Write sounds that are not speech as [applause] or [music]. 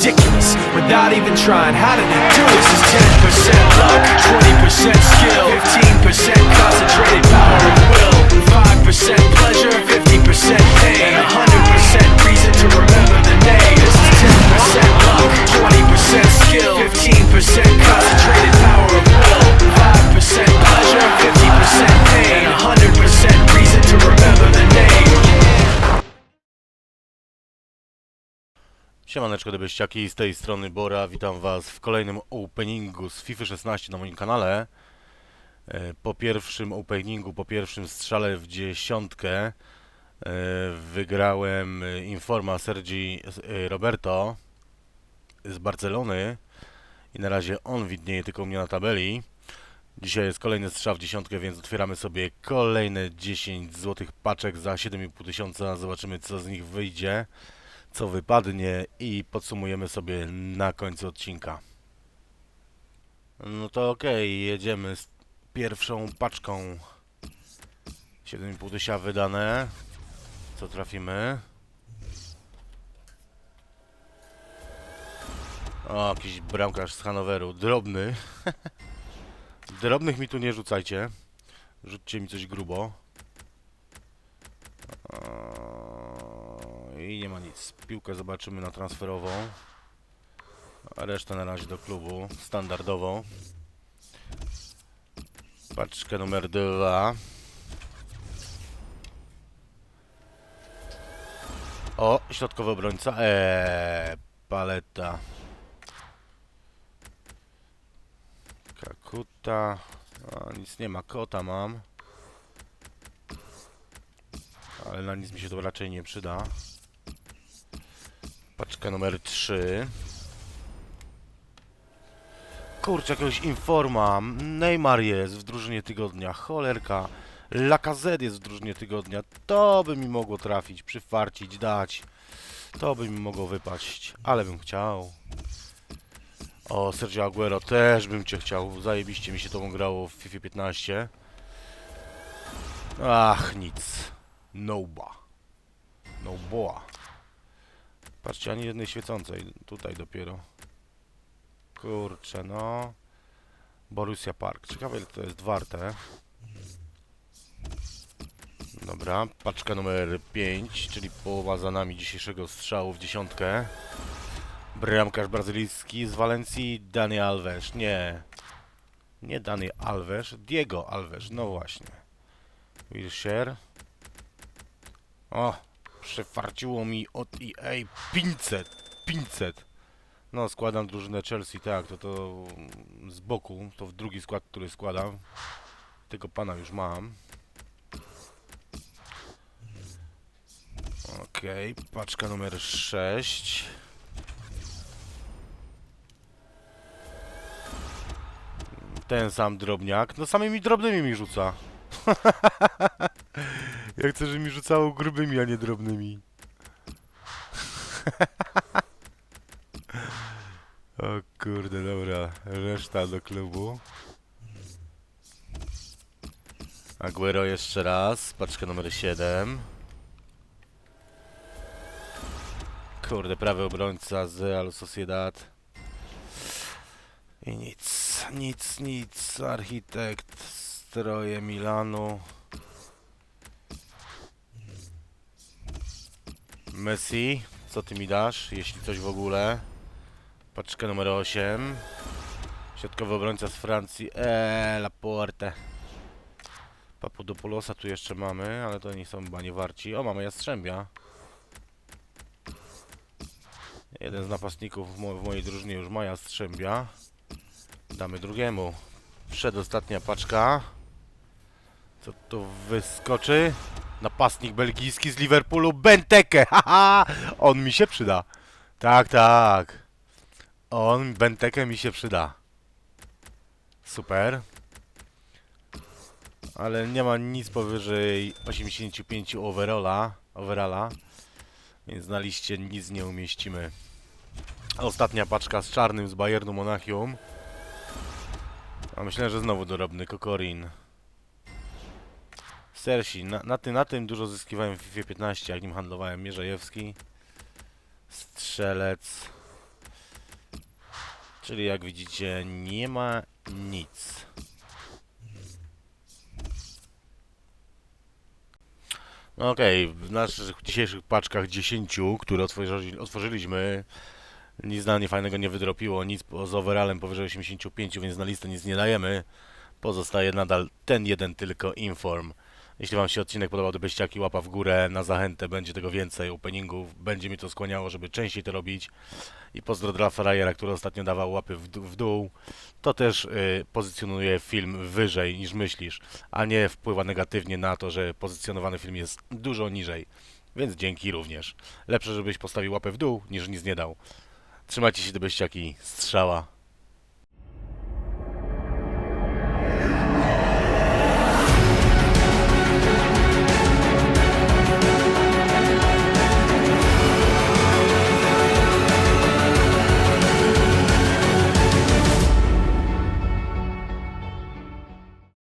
ridiculous without even trying. How did they do this? Is 10% luck, 20% skill, 15% concentrated power of will, 5% pleasure, 50% pain, Siemaneczko debeściaki, z tej strony Bora, witam was w kolejnym openingu z FIFA 16 na moim kanale. E, Po pierwszym openingu, po pierwszym strzale w dziesiątkę e, wygrałem e, Informa Sergi Roberto z Barcelony i na razie on widnieje tylko u mnie na tabeli. Dzisiaj jest kolejny strzał w dziesiątkę, więc otwieramy sobie kolejne 10 złotych paczek za 7,5 tysiąca, zobaczymy co z nich wyjdzie co wypadnie i podsumujemy sobie na końcu odcinka. No to okej, jedziemy z pierwszą paczką. 7,5 tysiąca wydane. Co trafimy? O, jakiś bramkarz z Hanoweru. Drobny. [laughs] Drobnych mi tu nie rzucajcie. Rzućcie mi coś grubo. I nie ma nic. Piłkę zobaczymy na transferową. A resztę na razie do klubu. Standardową. Paczkę numer dwa. O, środkowy obrońca. Eee, paleta. Kakuta. A, nic nie ma. Kota mam. Ale na nic mi się to raczej nie przyda. Paczka numer 3. Kurczę, jakiegoś informa. Neymar jest w drużynie tygodnia. Cholerka. Lacazette jest w drużynie tygodnia. To by mi mogło trafić, przyfarcić, dać. To by mi mogło wypaść. Ale bym chciał. O, Sergio Aguero też bym cię chciał. Zajebiście mi się to grało w FIFA 15. Ach, nic. Noba. Noboa. Patrzcie, ani jednej świecącej. Tutaj dopiero. Kurczę, no. Borussia Park. Ciekawe ile to jest warte. Dobra, paczka numer 5, czyli połowa za nami dzisiejszego strzału w dziesiątkę. Bramkarz brazylijski z Walencji, Dani Alves. Nie. Nie Dani Alves, Diego Alves. No właśnie. Wilshere. O, przefarciło mi od EA 500, 500. No, składam drużynę Chelsea, tak, to to z boku, to w drugi skład, który składam. Tego pana już mam. Okej, paczka numer 6. Ten sam drobniak. No samymi drobnymi mi rzuca. [laughs] Ja chcę, żeby mi rzucało grubymi, a nie drobnymi. [laughs] o kurde, dobra. Reszta do klubu. Aguero jeszcze raz. Paczka numer 7. Kurde, prawy obrońca z Real Sociedad. I nic, nic, nic. Architekt, stroje Milanu. Messi, co ty mi dasz, jeśli coś w ogóle? Paczka numer 8. Środkowy obrońca z Francji. Eee, Laporte. Papadopoulosa tu jeszcze mamy, ale to nie są chyba nie warci. O, mamy Jastrzębia. Jeden z napastników w, mo w mojej drużynie już ma Jastrzębia. Damy drugiemu. Przedostatnia paczka. Co tu wyskoczy? Napastnik belgijski z Liverpoolu, Benteke, [laughs] haha! On mi się przyda. Tak, tak. On, Benteke mi się przyda. Super. Ale nie ma nic powyżej 85 overalla, overalla. Więc na liście nic nie umieścimy. Ostatnia paczka z czarnym z Bayernu Monachium. A myślę, że znowu dorobny Kokorin. Sersi, na, na, tym, na tym dużo zyskiwałem w FIFA 15, jak nim handlowałem Mierzejewski. Strzelec. Czyli jak widzicie, nie ma nic. No okej, w naszych dzisiejszych paczkach 10, które otworzyli, otworzyliśmy, nic na nie fajnego nie wydropiło, nic z overallem powyżej 85, więc na listę nic nie dajemy. Pozostaje nadal ten jeden tylko inform. Jeśli Wam się odcinek podobał, to byściaki łapa w górę, na zachętę będzie tego więcej openingów, będzie mi to skłaniało, żeby częściej to robić. I pozdro dla Frajera, który ostatnio dawał łapy w, w dół. To też y, pozycjonuje film wyżej niż myślisz, a nie wpływa negatywnie na to, że pozycjonowany film jest dużo niżej. Więc dzięki również. Lepsze, żebyś postawił łapę w dół, niż nic nie dał. Trzymajcie się do byściaki. Strzała.